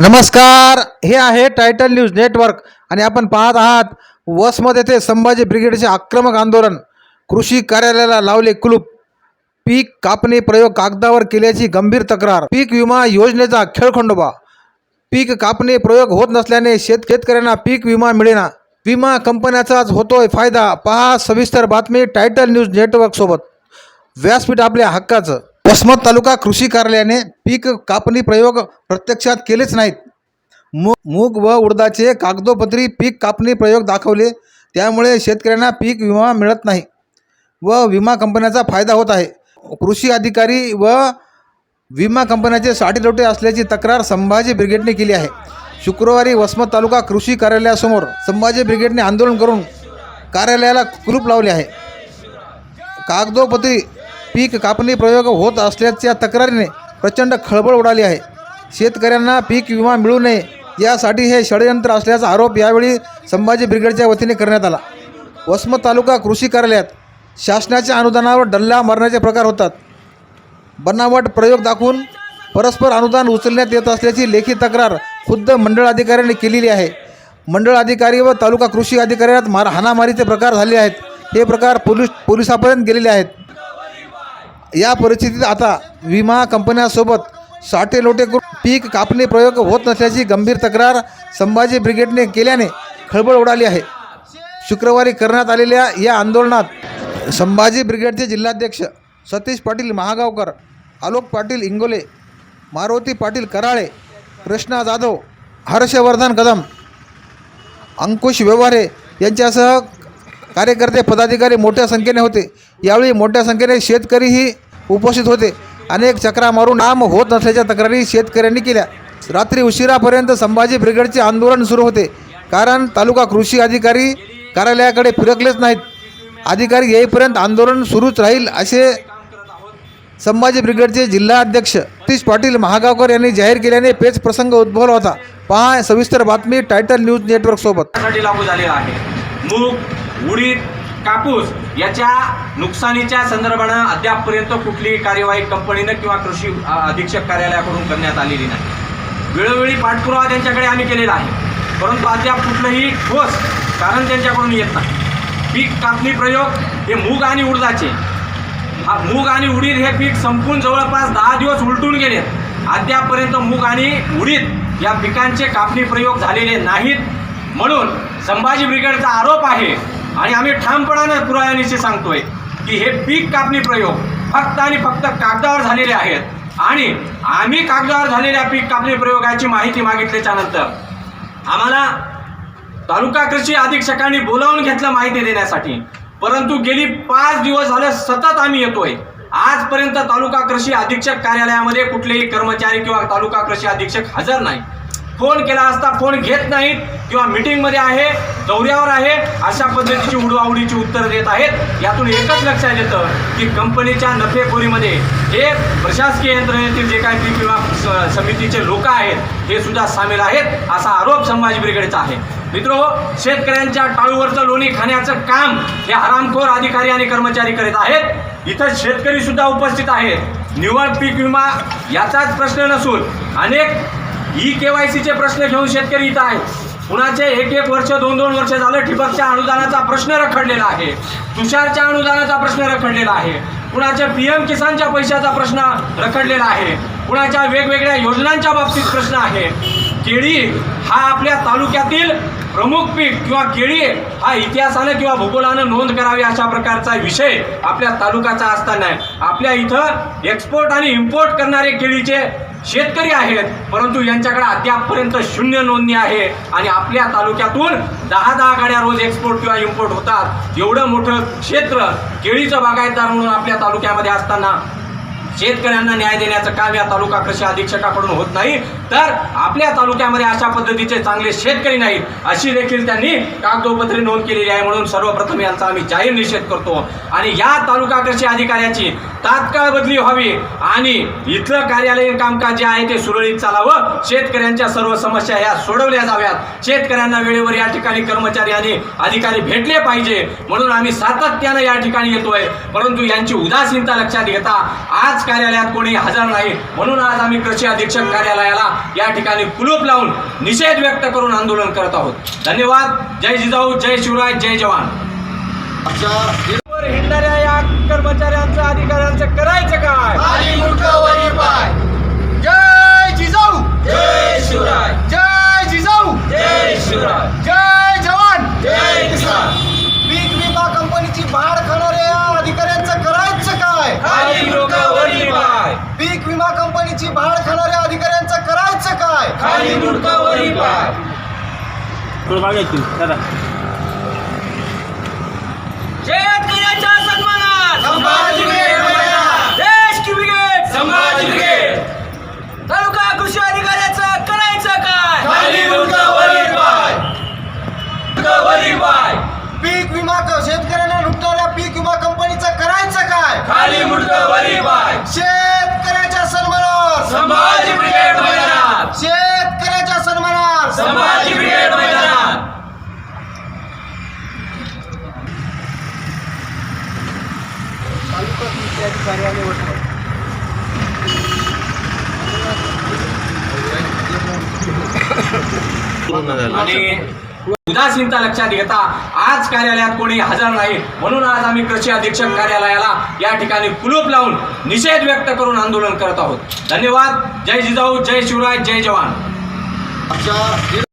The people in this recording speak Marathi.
नमस्कार. हे आहे टायटल न्यूज नेटवर्क आणि आपण पाहत आहात वसमत येथे संभाजी ब्रिगेडचे आक्रमक आंदोलन. कृषी कार्यालयाला लावले कुलूप. पीक कापणी प्रयोग कागदावर केल्याची गंभीर तक्रार. पीक विमा योजनेचा खेळखंडोबा. पीक कापणी प्रयोग होत नसल्याने शेत शेतकऱ्यांना पीक विमा मिळेना. विमा कंपन्याचाच होतोय फायदा. पहा सविस्तर बातमी टायटल न्यूज नेटवर्क सोबत. व्यासपीठ आपल्या हक्काचं. वसमत तालुका कृषी कार्यालयाने पीक कापणी प्रयोग प्रत्यक्षात केलेच नाहीत. मू मूग व उडदाचे कागदोपत्री पीक कापणी प्रयोग दाखवले त्यामुळे शेतकऱ्यांना पीक विमा मिळत नाही व विमा कंपन्याचा फायदा होत आहे. कृषी अधिकारी व विमा कंपन्याचे साठीलोटे असल्याची तक्रार संभाजी ब्रिगेडने केली आहे. शुक्रवारी वसमत तालुका कृषी कार्यालयासमोर संभाजी ब्रिगेडने आंदोलन करून कार्यालयाला कुलूप लावले आहे. कागदोपत्री पीक कापणी प्रयोग होत असल्याच्या तक्रारीने प्रचंड खळबळ उडाली आहे. शेतकऱ्यांना पीक विमा मिळू नये यासाठी हे षडयंत्र असल्याचा आरोप यावेळी संभाजी ब्रिगेडच्या वतीने करण्यात आला. वसमत तालुका कृषी कार्यालयात शासनाच्या अनुदानावर डल्ला मारण्याचे प्रकार होतात. बनावट प्रयोग दाखवून परस्पर अनुदान उचलण्यात येत असल्याची लेखी तक्रार खुद्द मंडळ अधिकाऱ्यांनी केलेली आहे. मंडळ अधिकारी व तालुका कृषी अधिकाऱ्यात मार हाणामारीचे प्रकार झाले आहेत. हे प्रकार पोलीस पोलिसापर्यंत गेलेले आहेत. या परिस्थितीत आता विमा कंपन्यांसोबत साठे लोटे करून पीक कापणी प्रयोग होत नसल्याची गंभीर तक्रार संभाजी ब्रिगेडने केल्याने खळबळ उडाली आहे. शुक्रवारी करण्यात आलेल्या या आंदोलनात संभाजी ब्रिगेडचे जिल्हाध्यक्ष सतीश पाटील महागावकर आलोक पाटील इंगोले मारुती पाटील कराळे कृष्णा जाधव हर्षवर्धन कदम अंकुश व्यवहारे यांच्यासह कार्यकर्ते पदाधिकारी मोठ्या संख्येने होते. यावेळी मोठ्या संख्येने शेतकरीही उपस्थित होते. अनेक चक्रा मारून काम होत नसल्याच्या तक्रारी शेतकऱ्यांनी केल्या. रात्री उशिरापर्यंत संभाजी ब्रिगेडचे आंदोलन सुरू होते. कारण तालुका कृषी अधिकारी कार्यालयाकडे फिरकलेच नाहीत. अधिकारी येईपर्यंत आंदोलन सुरूच राहील असे संभाजी ब्रिगेडचे जिल्हा अध्यक्ष सतीश पाटील महागावकर यांनी जाहीर केल्याने पेच प्रसंग उद्भवला होता. पहा सविस्तर बातमी टायटल न्यूज नेटवर्क सोबत. लागू झालेला आहे. मूग उडीद कापूस याच्या नुकसानीच्या संदर्भानं अद्यापपर्यंत कुठलीही कार्यवाही कंपनीनं किंवा कृषी अधीक्षक कार्यालयाकडून करण्यात आलेली नाही. वेळोवेळी पाठपुरावा त्यांच्याकडे आम्ही केलेला आहे. परंतु अद्याप कुठलंही ठोस कारण त्यांच्याकडून येत नाही. पीक कापणी प्रयोग हे मूग आणि उडदाचे. हा मूग आणि उडीद हे पीक संपून जवळपास दहा दिवस उलटून गेले अद्यापपर्यंत मूग आणि उडीद या पिकांचे कापणी प्रयोग झालेले नाहीत. म्हणून संभाजी ब्रिगेडचा आरोप आहे आणि आम्ही ठामपणानं पुराव्यानिशी सांगतोय की हे पीक कापणी प्रयोग फक्त आणि फक्त कागदावर झालेले आहेत. आणि आम्ही कागदावर झालेल्या पीक कापणी प्रयोगाची माहिती मागितल्याच्या नंतर आम्हाला तालुका कृषी अधीक्षकांनी बोलावून घेतलं माहिती देण्यासाठी. परंतु गेली पाच दिवस झाले सतत आम्ही येतोय. आजपर्यंत तालुका कृषी अधीक्षक कार्यालयामध्ये कुठलेही कर्मचारी किंवा तालुका कृषी अधीक्षक हजर नाही. फोन केला असता फोन घेत नाहीत किंवा मीटिंगमध्ये आहे दौऱ्यावर आहे अशा पद्धतीची उडवाउडीची उत्तरं देत आहेत. यातून एकच लक्षात येतं की कंपनीच्या नफेखोरीमध्ये हे प्रशासकीय यंत्रणेतील जे काही पीक विमा स- समितीचे लोक आहेत हे सुद्धा सामील आहेत असा आरोप संभाजी ब्रिगेडचा आहे. मित्रो शेतकऱ्यांच्या टाळूवरचं लोणी खाण्याचं काम हे हरामखोर अधिकारी आणि कर्मचारी करीत आहेत. इथं शेतकरी सुद्धा उपस्थित आहेत. निवड पीक विमा याचाच प्रश्न नसून अनेक ई के वाय सीचे प्रश्न घेऊन शेतकरी इथं आहे कुणाचे एक एक वर्ष दोन दोन वर्ष झालं ठिबकच्या अनुदानाचा प्रश्न रखडलेला आहे. तुषारच्या अनुदानाचा प्रश्न रखडलेला आहे. कुणाच्या पी एम किसानच्या पैशाचा प्रश्न रखडलेला आहे. कुणाच्या वेगवेगळ्या योजनांच्या बाबतीत प्रश्न आहे. केळी हा आपल्या तालुक्यातील प्रमुख पीक किंवा केळी हा इतिहासानं किंवा भूगोलानं नोंद करावी अशा प्रकारचा विषय आपल्या तालुक्याचा असताना आपल्या इथं एक्सपोर्ट आणि इम्पोर्ट करणारे केळीचे शेतकरी आहेत परंतु यांच्याकडे अद्यापपर्यंत शून्य नोंदणी आहे. आणि आपल्या तालुक्यातून दहा दहा गाड्या रोज एक्सपोर्ट किंवा इम्पोर्ट होतात. एवढं मोठं क्षेत्र केळीचं बागायतदार म्हणून आपल्या तालुक्यामध्ये असताना शेतकऱ्यांना न्याय देण्याचं काम या तालुका कृषी अधीक्षकाकडून होत नाही. तर आपल्या तालुक्यामध्ये अशा पद्धतीचे चांगले शेतकरी नाहीत. अशी देखील त्यांनी कागदोपत्री नोंद केलेली आहे म्हणून सर्वप्रथम यांचा आम्ही जाहीर निषेध करतो. आणि या तालुका कृषी अधिकाऱ्याची तात्काळ बदली व्हावी आणि इथलं कार्यालयीन कामकाज जे आहे ते सुरळीत चालावं. शेतकऱ्यांच्या सर्व समस्या ह्या सोडवल्या जाव्यात. शेतकऱ्यांना वेळेवर या ठिकाणी कर्मचारी आणि अधिकारी भेटले पाहिजे म्हणून आम्ही सातत्यानं या ठिकाणी येतोय. परंतु यांची उदासीनता लक्षात घेता आज कार्यालयात कोणी हजर नाही म्हणून आज आम्ही कृषी अधीक्षक कार्यालयाला या ठिकाणी कुलूप लावून निषेध व्यक्त करून आंदोलन करत आहोत. धन्यवाद. जय जिजाऊ जय शिवराय जय जवान. हिंडणाऱ्या या कर्मचाऱ्यांचं अधिकाऱ्यांचं करायचं काय? वरी पाय शेतकऱ्याच्या सन्मानात संभाजी ब्रिगेड मैदानात. देश की ब्रिगेड संभाजी ब्रिगेड तालुका कृषी अधिकाऱ्याचं करायचं काय? खाली पाय. पाय. पीक विमा क- शेतकऱ्यांना लुटणाऱ्या पीक विमा कंपनीचं करायचं काय? खाली मुंडकं, वरी पाय. शेतकऱ्याच्या सन्मानावर संभाजी ब्रिगेड शेतकऱ्याच्या संभाजी ब्रिगेड मैदानात. आणि उदासीनता लक्षात घेता आज कार्यालयात कोणी हजर नाही. म्हणून आज आम्ही कृषी अधीक्षक कार्यालयाला या ठिकाणी कुलूप लावून निषेध व्यक्त करून आंदोलन करत आहोत. धन्यवाद. जय जिजाऊ जय शिवराय जय जवान. 大家